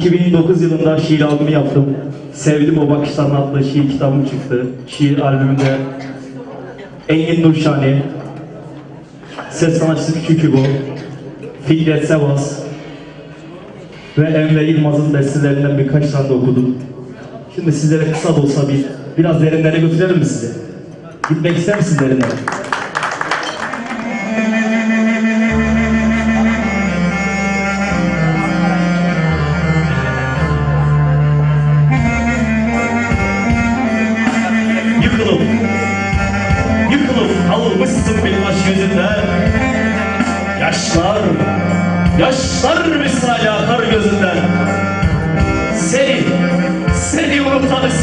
2009 yılında şiir albümü yaptım. Sevdim o bakışların adlı şiir kitabım çıktı. Şiir albümünde Engin Nurşani, ses sanatçısı Küçük Hugo, Fikret Sevas ve Emre Yılmaz'ın bestelerinden birkaç tane de okudum. Şimdi sizlere kısa da olsa bir biraz derinlere götürelim mi sizi? Gitmek ister misiniz derinlere?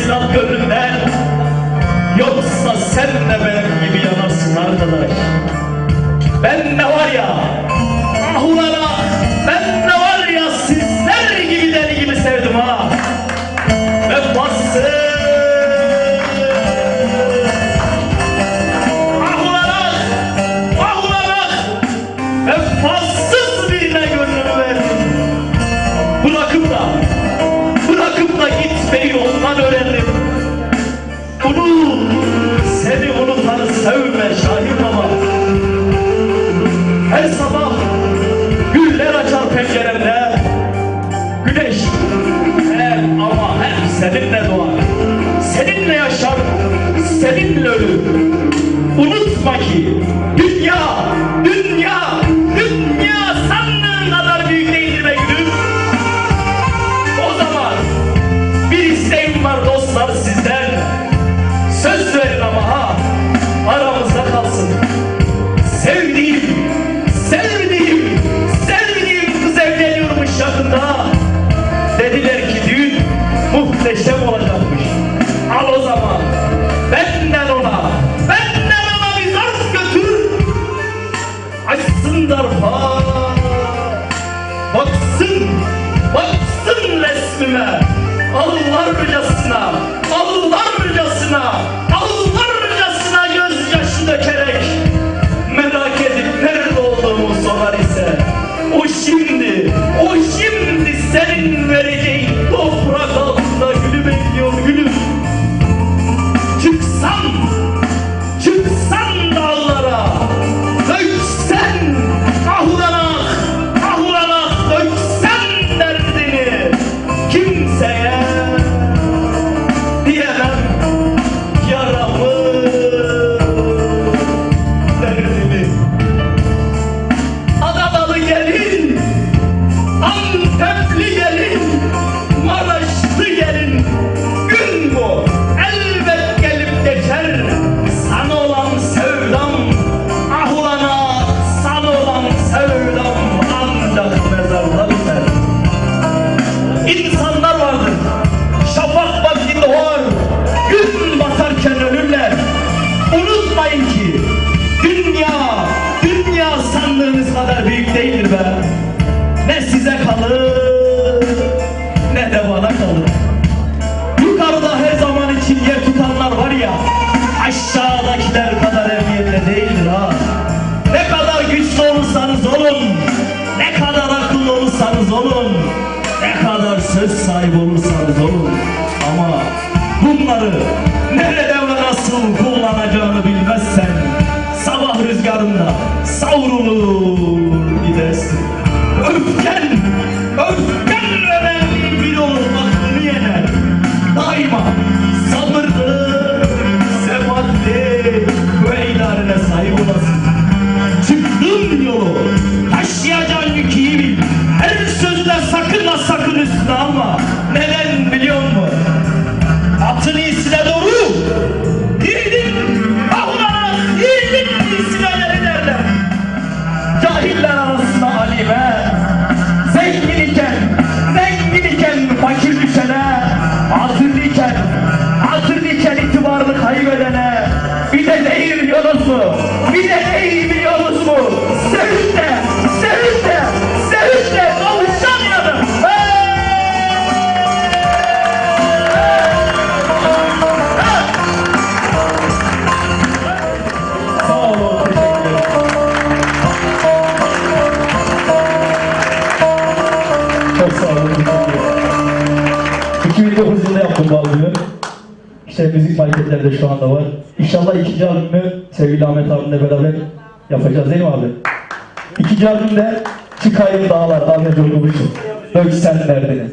Silah gönlünden. Yoksa sen de benim gibi yanarsın arkadaş. Ben de var ya, ahulara, ben de var ya sizler gibi deli gibi sevdim ha. Vefasız. Ahularak, ahularak vefasız seninle doğar. Seninle yaşar, seninle ölür. Unutma ki dünya, değildir be. Ne size kalır, ne de bana kalır. Yukarıda her zaman için yer tutanlar var ya, aşağıdakiler kadar emniyette değildir ha. Ne kadar güçlü olursanız olun, ne kadar akıllı olursanız olun, ne kadar söz sahibi olursanız olun. Ama bunları nerede ve nasıl kullanacağını bilmezsen, sabah rüzgarında savrulur. Satan İşte müzik marketlerde şu anda var. İnşallah ikinci albümü sevgili Ahmet abimle beraber yapacağız değil mi abi? İkinci albümde Çıkayım Dağlar Ahmet Orkubuş'un. Dök sen derdini.